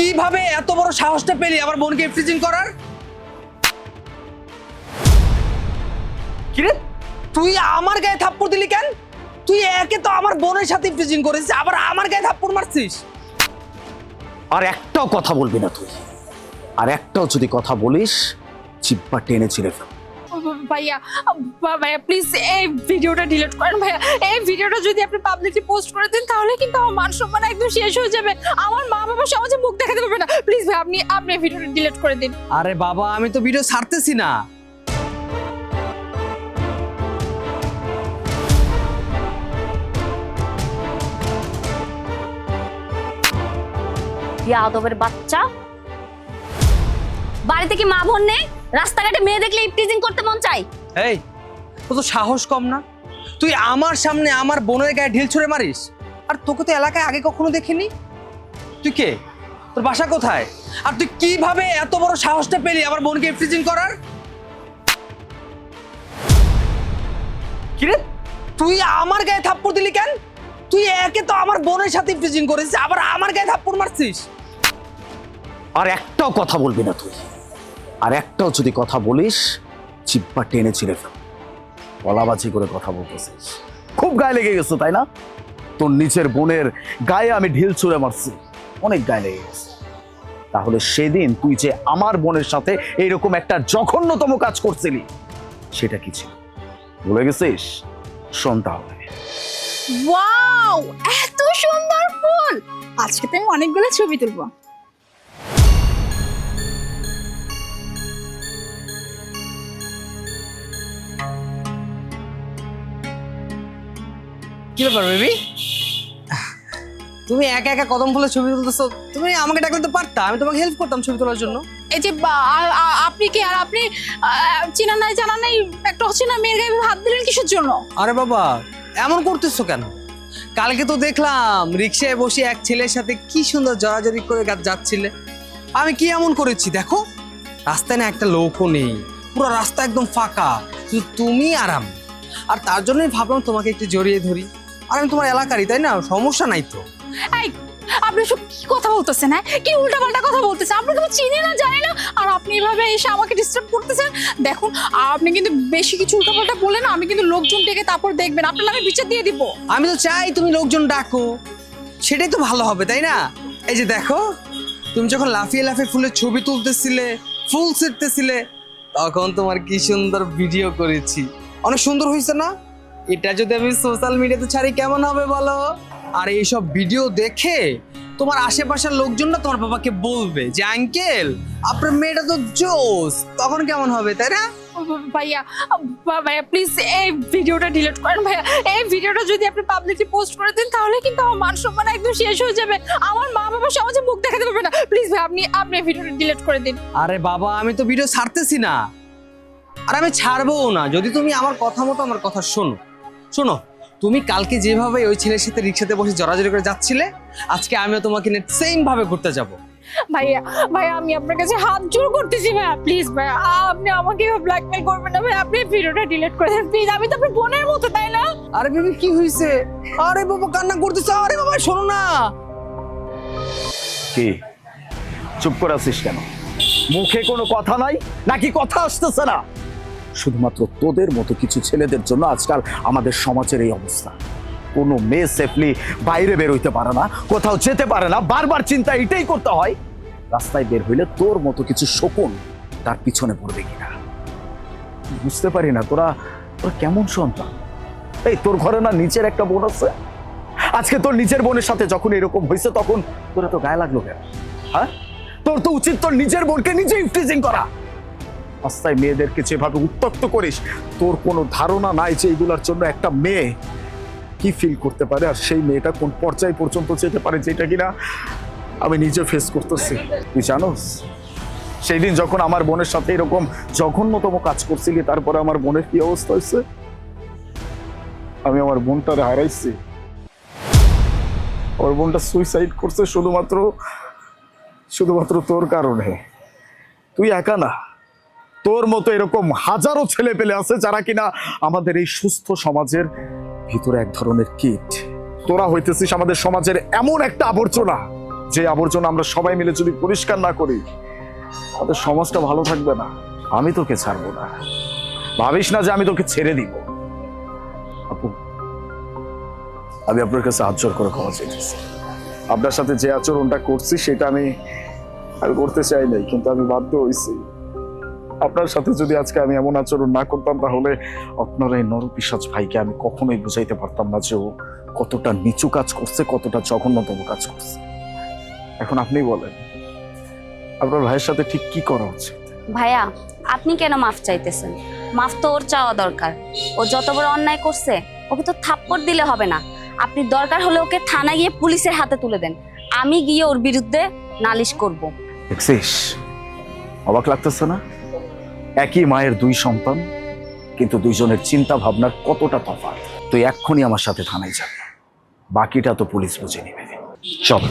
কীভাবে এত বড় সাহসটা পেলি আমার বোনকে ফ্রিজিং করার? কিরে? তুই আমার গায়ে থাপ্পড় দিলি কেন? তুই একে তো আমার বোনের সাথে ফ্রিজিং করেছিস, আবার আমার গায়ে থাপ্পড় মারছিস। আর একটাও কথা বলবি না তুই। আর একটাও যদি কথা বলিস চিপ্পা টেনে ছিঁড়ে ফেল ভাইয়া ভাইয়া প্লিজ এই ভিডিওটা ডিলিট করেন ভাইয়া। এই ভিডিওটা যদি আপনি পাবলিকলি পোস্ট করে দেন তাহলে কিন্তু আমার মান সম্মান একদম শেষ হয়ে যাবে। আমার মা বাবা সমাজে মুখ দেখাতে পারবে না। প্লিজ ভাই আপনি আপনি ভিডিওটা ডিলিট করে দিন। আরে বাবা আমি তো ভিডিও ছাড়তেছি না। আদবের বাচ্চা? বাড়িতে কি মা বোন নেই? রাস্তাঘাটে মেয়ে দেখলে ইপটিজিং করতে মন চাই এই ও তো সাহস কম না। তুই আমার সামনে আমার বোনের গায়ে ঢিল ছুঁড়ে মারিস? আর তোকে তো এলাকায় আগে কখনো দেখিনি? তুই কে? তোর বাসা কোথায়? আর তুই কীভাবে এত বড় সাহসটা পেলি আমার বোনকে ফ্রিজিং করার? কিরে? তুই আমার গায়ে থাপ্পড় দিলি কেন? তুই একে তো আমার বোনের সাথে ফ্রিজিং করেছিস আবার আমার গায়ে থাপ্পড় মারছিস। আর একটাও কথা বলবি না তুই। আর একটাও যদি কথা বলিস চিপ্পা টেনে ছিঁড়ে ফেল। গলাবাজি করে কথা বলতেছিস। খুব গায়ে লেগে গেছে, তাই না? তোর নিচের বোনের গায়ে আমি ঢিল ছুঁড়ে মারছি। অনেক গায়ে লেগে গেছে। তাহলে সেদিন তুই যে আমার বোনের সাথে এইরকম একটা জঘন্যতম কাজ করছিলি, সেটা কি ছিল? ভুলে গেছিস? শোন ওয়াও, এত সুন্দর ফুল! আজকে তো আমি অনেকগুলো ছবি তুলবো। কি ব্যাপার বেবি? তুমি একা একা কদম ফুলের ছবি তুলতেছো তুমি আমাকে ডাকলে তো পারতা আমি তোমাকে হেল্প করতাম ছবি তোলার জন্য। এই যে বা- আ- আ- আপনি কি আর আপনি আহ, চেনা নাই জানা নাই একটা অচেনা মেয়ের গায়ে হাত দিলেন কিসের জন্য? আরে বাবা এমন করতেছো কেন? কালকে তো দেখলাম রিক্সায় বসে এক ছেলের সাথে কি সুন্দর জড়াজড়ি করে গা- যাচ্ছিলে। আমি কি এমন করেছি দেখো? রাস্তায় না একটা লোকও নেই পুরো রাস্তা একদম ফাঁকা শুধু তুমি আরাম আর তার জন্যই ভাবলাম তোমাকে একটু জড়িয়ে ধরি। আর আমি তোমার এলাকারই তাই না? সমস্যা নাই তো। এই আপনি সব কি কথা বলতেছেন হ্যাঁ? কি উল্টাপাল্টা কথা বলতেছেন? আপনি তো চিনি না জানি না। আর আপনি এভাবে এসে আমাকে ডিস্টার্ব করতেছেন? দেখুন আপনি কিন্তু বেশি কিছু উল্টাপাল্টা বলেন আমি কিন্তু লোকজন ডেকে তারপর দেখবেন। আপনার নামে বিচার দিয়ে দিব। আমি তো চাই তুমি লোকজন ডাকো। সেটাই তো ভালো হবে তাই না? এই যে দেখো তুমি যখন লাফিয়ে লাফিয়ে ফুলের ছবি তুলতেছিলে ফুল ছিটতেছিলে তখন তোমার কি সুন্দর ভিডিও করেছি। অনেক সুন্দর হয়েছে না? এটা যদি আমি সোশ্যাল মিডিয়াতে ছাড়ি কেমন হবে বলো? আর এইসব ভিডিও দেখে তোমার আশেপাশের লোকজন না তোমার বাবাকে বলবে যে আঙ্কেল আপনার মেয়েটা তো জোস। তখন কেমন হবে তাই না? ভাইয়া ভাইয়া প্লিজ এই ভিডিওটা ডিলিট করেন ভাইয়া। এই ভিডিওটা যদি আপনি পাবলিকলি পোস্ট করে দেন তাহলে কিন্তু আমার মান সম্মান একদম শেষ হয়ে যাবে। আমার মা বাবা সমাজে মুখ দেখাতে পারবে না। প্লিজ ভাই আপনি আপনি ভিডিওটা ডিলিট করে দিন। আরে বাবা আমি তো ভিডিও ছাড়তেছি না। আর আমি ছাড়বও না। যদি তুমি আমার কথা মতো আমার কথা শোনো। শোনো তুমি কালকে যেভাবে ওই ছেলের সাথে রিক্সাতে বসে জড়াজড়ি করে যাচ্ছিলে আজকে আমিও তোমাকে নিয়ে সেম ভাবে ঘুরতে যাব। ভাইয়া ভাইয়া আমি আপনার কাছে হাত জোর করতেছি ভাইয়া প্লিজ ভাইয়া আপনি আমাকে ব্ল্যাকমেল করবেন না ভাই আপনি ভিডিওটা ডিলিট করে দেন প্লিজ আমি তো আপনার বোনের মতো তাই না? আরে বেবি কি হয়েছে আরে বাবা কান্না করতেছে আরে বাবা শোনো না। কি? চুপ করে আছিস কেন? মুখে কোনো কথা নাই নাকি কথা আসতেছে না? শুধুমাত্র তোদের মতো কিছু ছেলেদের জন্য আজকাল আমাদের সমাজের এই অবস্থা। কোনো মেয়ে সেফলি বাইরে বের হইতে পারে না, কোথাও যেতে পারে না, বারবার চিন্তা এটাই করতে হয়। রাস্তায় বের হইলে তোর মতো কিছু শকুন তার পিছনে পড়বে কিনা? বুঝতে পারি না, তোরা তোরা কেমন সন্তান? এই, তোর ঘরে না নিচের একটা বোন আছে? আজকে তোর নিজের বোনের সাথে যখন এরকম হয়েছে তখন তোরা তো গায়ে লাগল কেন? হ্যাঁ? তোর তো উচিত তোর নিজের বোনকে নিজে ইফটিজিং করা। রাস্তায় মেয়েদেরকে যেভাবে উত্তপ্ত করিস, তোর কোনো ধারণা নাই যে এইগুলোর জন্য একটা মেয়ে কি ফিল করতে পারে আর সেই মেয়েটা কোন পর্যায় পর্যন্ত যেতে পারে যেটা কিনা আমি নিজে ফেস করতেছি। তুই জানোস সেই দিন যখন আমার বোনের সাথে এরকম জঘন্যতম কাজ করছিলি, তারপরে আমার বোনের কি অবস্থা হয়েছে? আমি আমার বোনটারে হারাইছি। ওর বোনটা সুইসাইড করছে শুধুমাত্র শুধুমাত্র তোর কারণে। তুই একা না। তোর মতো এরকম হাজারো ছেলে পেলে আছে যারা কিনা আমাদের এই সুস্থ সমাজের ভিতরে এক ধরনের কিট। তোরা হইতেছিস আমাদের সমাজের এমন একটা আবর্জনা, যে আবর্জনা আমরা সবাই মিলে যদি পরিষ্কার না করি, আমাদের সমাজটা ভালো থাকবে না। আমি তোকে ছাড়বো না। ভাবিস না যে আমি তোকে ছেড়ে দিব। আপু, আমি আপনার কাছে হাত করে ক্ষমা চাইতেছি। আপনার সাথে যে আচরণটা করছি, সেটা আমি আমি করতে চাই নাই, কিন্তু আমি বাধ্য হয়েছি আপনার সাথে যদি আজকে আমি এমন আচরণ না করতাম তাহলে আপনার এই নরপিসাজ ভাইকে আমি কখনোই বুঝাইতে পারতাম না যে ও কতটা নিচু কাজ করছে কতটা জঘন্যতম কাজ করছে। এখন আপনি বলেন আপনার ভাইয়ের সাথে ঠিক কি করা উচিত? ভাইয়া আপনি কেন মাফ চাইতেছেন? মাফ তো ওর চাওয়া দরকার। ও যত বড় অন্যায় করছে ওকে তো থাপ্পড় দিলে হবে না। আপনি দরকার হলে ওকে থানায় গিয়ে পুলিশের হাতে তুলে দেন। আমি গিয়ে ওর বিরুদ্ধে নালিশ করব। দেখছিস? অবাক লাগতেছে না? একই মায়ের দুই সন্তান, কিন্তু দুইজনের চিন্তা ভাবনার কতটা তফাৎ, তুই এক্ষুনি আমার সাথে থানায় যাবি বাকিটা তো পুলিশ বুঝে নিবে। চল।